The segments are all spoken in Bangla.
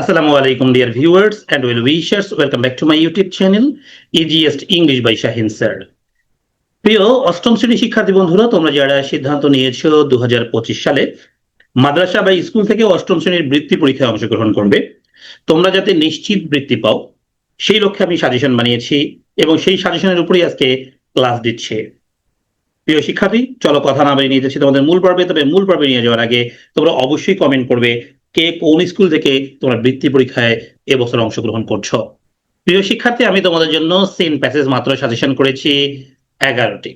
Assalamu আলাইকুম dear viewers and well wishers. Welcome back to my YouTube channel EGS English by Shahin sir. প্রিয় অষ্টম শ্রেণি শিক্ষার্থী বন্ধুরা, তোমরা যারা সিদ্ধান্ত নিয়েছো দু সালে, মাদ্রাসা বা স্কুল থেকে অষ্টম শ্রেণির বৃত্তি পরীক্ষায় অংশগ্রহণ করবে তোমরা যাতে নিশ্চিত বৃত্তি পাও, সেই লক্ষ্যে আমি সাজেশন বানিয়েছি এবং সেই সাজেশনের উপরেই আজকে ক্লাস দিচ্ছে প্রিয় শিক্ষার্থী, চলো কথা না বাড়িয়ে নিয়ে যাচ্ছি তোমাদের মূল পর্বে তবে মূল পর্বে নিয়ে যাওয়ার আগে তোমরা অবশ্যই কমেন্ট করবে কে কোন স্কুল থেকে তোমরা বৃত্তি পরীক্ষায় এবছর অংশগ্রহণ করছ? প্রিয় শিক্ষার্থী, আমি তোমাদের জন্য সিন প্যাসেজ মাত্র সাজেশন করেছি এগারোটি।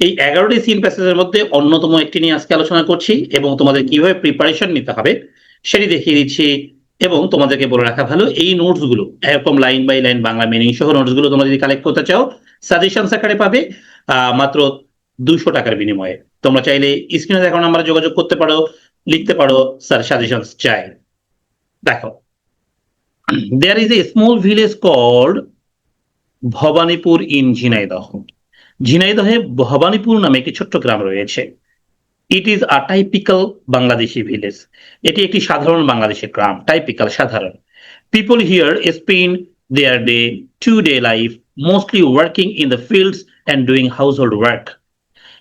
এই এগারোটি সিন প্যাসেজের মধ্যে অন্যতম একটি নিয়ে আজকে আলোচনা করছি এবং তোমাদের কীভাবে প্রিপারেশন নিতে হবে সেটি দেখিয়ে দিচ্ছি এবং তোমাদেরকে বলে রাখা ভালো, এই নোটসগুলো, এরকম line by line Bangla meaning সহ নোটসগুলো তোমরা যদি কালেক্ট করতে চাও সাজেশন আকারে পাবে মাত্র দুশো টাকার বিনিময়ে। তোমরা চাইলে স্ক্রিনে দেখানো আমরা যোগাযোগ করতে পারো। লিখতে পারো স্যার সাজেশন চাই। দেখো there is a small village called Bhabanipur in Jhenaidah. ঝিনাইদহে Bhabanipur নামে একটি ছোট্ট গ্রাম রয়েছে। It is a typical Bangladeshi village এটি একটি সাধারণ বাংলাদেশের গ্রাম টাইপিক্যাল সাধারণ। People here spend their day to day life mostly working in the fields and doing household work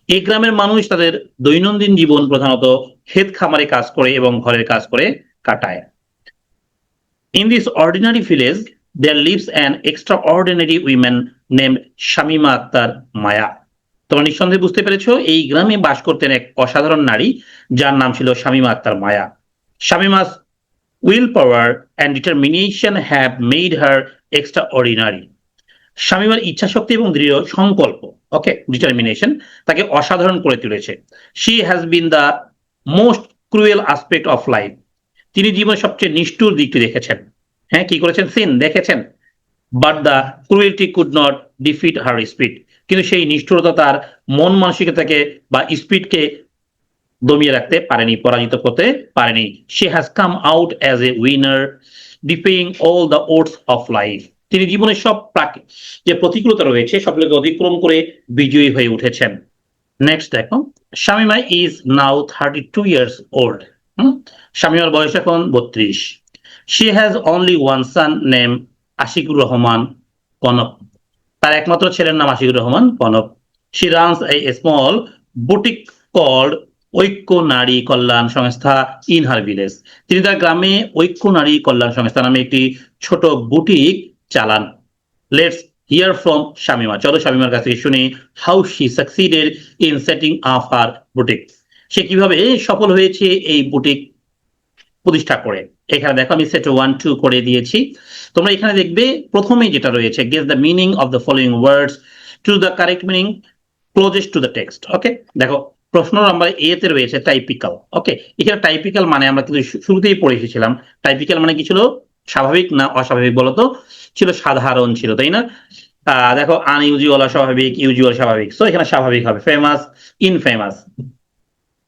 এই গ্রামের মানুষ তাদের দৈনন্দিন জীবন প্রধানত ক্ষেত খামারে কাজ করে এবং ঘরের কাজ করে কাটায়। In this ordinary village there lives an extraordinary women name Shamima Akter Maya তোমরা নিঃসন্দেহে বুঝতে পেরেছ, এই গ্রামে বাস করতেন এক অসাধারণ নারী, যার নাম ছিল Shamima Akter Maya Shamima's will power and determination have made her extraordinary শামিমার ইচ্ছা শক্তি এবং দৃঢ় সংকল্প ওকে ডিটারমিনেশন তাকে অসাধারণ করে তুলেছে। She has been the most cruel aspect of life তিনি জীবনের সবচেয়ে নিষ্ঠুর দিকটি দেখেছেন। হ্যাঁ কি করেছেন? সিন দেখেছেন? But the cruelty could not defeat her speed কিন্তু সেই নিষ্ঠুরতা তার মন মানসিকতাকে বা স্পিডকে দমিয়ে রাখতে পারেনি, পরাজিত করতে পারেনি। She has come out as a winner defying all the odds of life তিনি জীবনের সব প্রাক- যে প্রতিকূলতা রয়েছে, সবগুলোকে অতিক্রম করে বিজয়ী হয়ে উঠেছেন। নেক্সট দেখো, Shamima is now thirty two years old শামিমার বয়স এখন বত্রিশ। She has only one son name Ashiqur Rahman Konok. তার একমাত্র ছেলের নাম Ashiqur Rahman Konok. She runs a small boutique called Oikya Nari Kalyan সংস্থা ইন হার ভিলেজ তিনি তার গ্রামে ঐক্য নারী কল্যাণ সংস্থা নামে একটি ছোট বুটিক চালান। Let's hear from Shamima. চলো শামিমার কাছ থেকে শুনি how she succeeded in setting up her boutique সে কীভাবে সফল হয়েছে এই বুটিক প্রতিষ্ঠা করে? এখানে দেখো আমি সেট ওয়ান টু করে দিয়েছি। তোমরা এখানে দেখবে প্রথমেই যেটা রয়েছে guess the meaning of the following words to the correct meaning closest to the text okay দেখো, প্রশ্ন নাম্বার এ তে রয়েছে টাইপিক্যাল ওকে এখানে টাইপিক্যাল মানে আমরা কিন্তু শুরুতেই পড়ে এসেছিলাম। টাইপিক্যাল মানে কি ছিল? স্বাভাবিক না অস্বাভাবিক বলতো? ছিল সাধারণ ছিল, তাই না? দেখো আনইউজুয়াল অস্বাভাবিক ইউজুয়াল স্বাভাবিক। সো এখানে স্বাভাবিক হবে। ফেমাস ইনফেমাস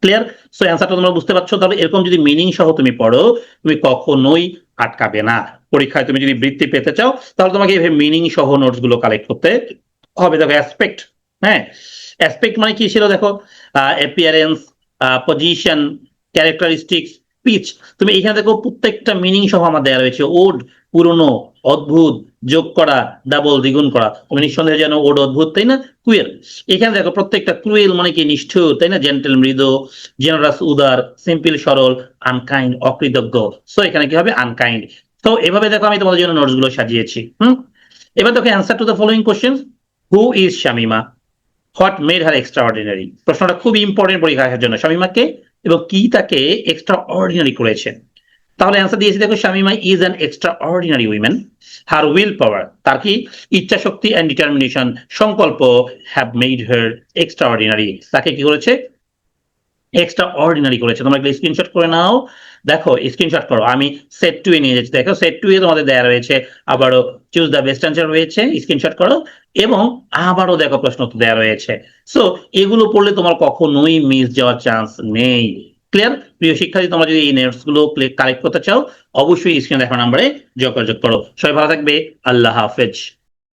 ক্লিয়ার সো অ্যান্সারটা তোমরা বুঝতে পারছ? তাহলে এরকম যদি মিনিং সহ তুমি পড়ো, তুমি কখনোই আটকাবে না। পরীক্ষায় তুমি যদি বৃত্তি পেতে চাও, তাহলে তোমাকে এইভাবে মিনিং সহ নোটসগুলো কালেক্ট করতে হবে। দেখো অ্যাসপেক্ট হ্যাঁ? অ্যাসপেক্ট মানে কি ছিল? দেখো অ্যাপিয়ারেন্স পজিশন ক্যারেক্টারিস্টিক্স পিচ তুমি এখানে দেখো প্রত্যেকটা মিনিং সহ আমার দেওয়া রয়েছে। ওড, পুরনো, অদ্ভুত, যোগ করা ডাবল দ্বিগুণ করা। তুমি নিঃসন্দেহে জানো ওড অদ্ভুত, তাই না? কুয়েল এখানে দেখো প্রত্যেকটা ক্রুয়েল মানে কি? নিষ্ঠুর, তাই না? জেন্টেল মৃদু জেনারাস উদার সিম্পল সরল আনকাইন্ড অকৃতজ্ঞ। সো এখানে কি হবে? আনকাইন্ড তো এভাবে দেখো আমি তোমাদের জন্য নোটসগুলো সাজিয়েছি। হুম? এবার দেখো answer to the following question who is Shamima what made her extraordinary প্রশ্নটা খুব ইম্পর্টেন্ট পরীক্ষার জন্য। শামিমাকে এবং কি তাকে এক্সট্রা অর্ডিনারি করেছেন? তাহলে অ্যান্সার দিয়েছি, দেখো, Shamima is an extraordinary women her will power তার কি? ইচ্ছা শক্তি অ্যান্ড ডিটারমিনেশন সংকল্প have made her extraordinary তাকে কি করেছে? এক্সট্রা অর্ডিনারি করেছে। তোমরা একটা স্ক্রিনশট করে নাও। দেখো স্ক্রিনশট করো। আমি সেট টু নিয়ে যাচ্ছি। দেখো সেট টু এ তোমাদের দেওয়া রয়েছে। আবারও চুজ দ্য বেস্ট অ্যান্সার রয়েছে। স্ক্রিনশট করো। এবং আবারও দেখো প্রশ্ন উত্তর দেওয়া রয়েছে। সো এগুলো পড়লে তোমার কখনোই মিস যাওয়ার চান্স নেই। ক্লিয়ার প্রিয় শিক্ষার্থী, তোমরা যদি এই নোটসগুলো কালেক্ট করতে চাও, অবশ্যই স্ক্রিনে দেখা নাম্বারে যোগাযোগ করো। সবাই ভালো থাকবে। আল্লাহ হাফেজ।